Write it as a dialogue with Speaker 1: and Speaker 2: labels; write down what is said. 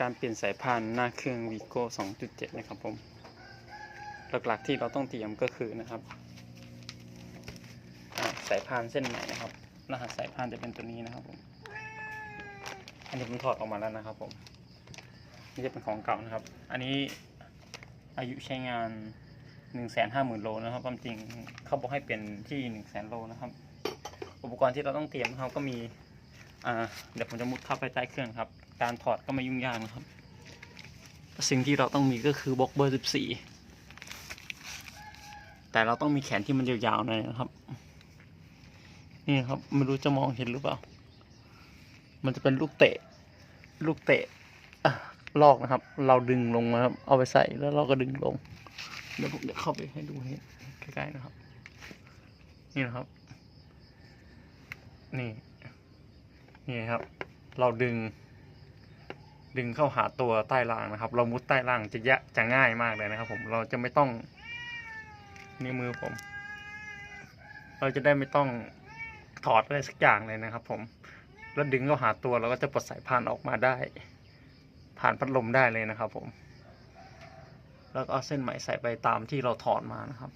Speaker 1: การเปลี่ยนสายพานหน้าเครื่อง Vigo 2.7 นะครับผม หลักๆที่เราต้องเตรียมก็คือนะครับ สายพานเส้นใหม่นะครับ รหัสสายพานจะเป็นตัวนี้นะครับผม อันนี้ผมถอดออกมาแล้วนะครับผม นี่จะเป็นของเก่านะครับ อันนี้อายุใช้งาน 1 5 0 0 0 0 โลนะครับ ความจริงเขาบอกให้เปลี่ยนที่ 1 0 0 0 0 0 โลนะครับ อุปกรณ์ที่เราต้องเตรียมนะครับก็มี เดี๋ยวผมจะมุดเข้าไปใต้เครื่องครับ การถอดก็ไม่ยุ่งยากนะครับ สิ่งที่เราต้องมีก็คือบล็อกเบอร์ 14 แต่เราต้องมีแขนที่มันยาวๆหน่อยนะครับ นี่ครับไม่รู้จะมองเห็นหรือเปล่า มันจะเป็นลูกเตะ ลูกเตะลอกนะครับ เราดึงลงนะครับ เอาไปใส่แล้วเราก็ดึงลง เดี๋ยวผมจะเข้าไปให้ดูให้ใกล้ๆนะครับ นี่นะครับ นี่ นี่ครับ เราดึง ดึงเข้าหาตัวใต้ล่างนะครับ เรามุดใต้ล่างจะยะจะง่ายมากเลยนะครับ ผมเราจะไม่ต้องนี่มือผม เราจะได้ไม่ต้องถอดอะไรสักอย่างเลยนะครับ ผม แล้วดึงเข้าหาตัวเราก็จะปลดสายพานออกมาได้ ผ่านพัดลมได้เลยนะครับ ผม แล้วก็เอาเส้นไหมใส่ไปตามที่เราถอดมานะครับ